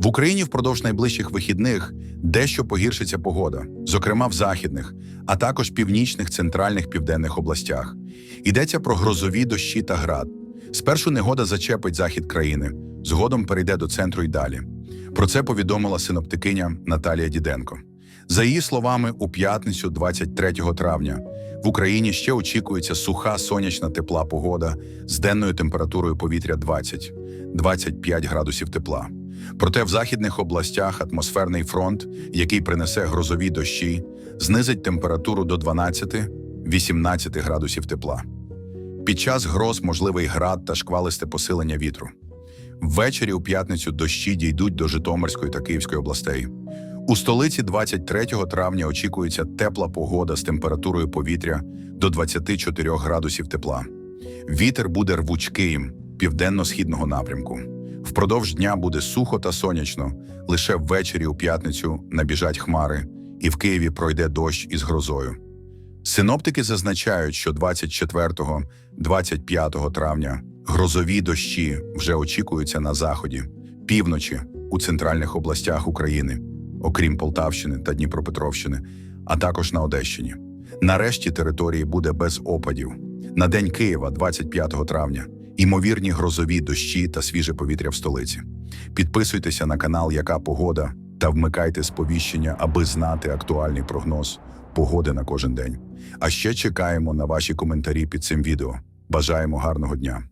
В Україні впродовж найближчих вихідних дещо погіршиться погода, зокрема в західних, а також північних, центральних південних областях. Йдеться про грозові дощі та град. Спершу негода зачепить захід країни, згодом перейде до центру й далі. Про це повідомила синоптикиня Наталія Діденко. За її словами, у п'ятницю, 23 травня, в Україні ще очікується суха сонячна тепла погода з денною температурою повітря 20-25 градусів тепла. Проте в західних областях атмосферний фронт, який принесе грозові дощі, знизить температуру до 12-18 градусів тепла. Під час гроз можливий град та шквалисте посилення вітру. Ввечері у п'ятницю дощі дійдуть до Житомирської та Київської областей. У столиці 23 травня очікується тепла погода з температурою повітря до 24 градусів тепла. Вітер буде рвучкий південно-східного напрямку. Впродовж дня буде сухо та сонячно. Лише ввечері у п'ятницю набіжать хмари, і в Києві пройде дощ із грозою. Синоптики зазначають, що 24-25 травня грозові дощі вже очікуються на заході, півночі у центральних областях України, окрім Полтавщини та Дніпропетровщини, а також на Одещині. Нарешті території буде без опадів. На день Києва, 25 травня, імовірні грозові дощі та свіже повітря в столиці. Підписуйтеся на канал Яка погода та вмикайте сповіщення, аби знати актуальний прогноз погоди на кожен день. А ще чекаємо на ваші коментарі під цим відео. Бажаємо гарного дня!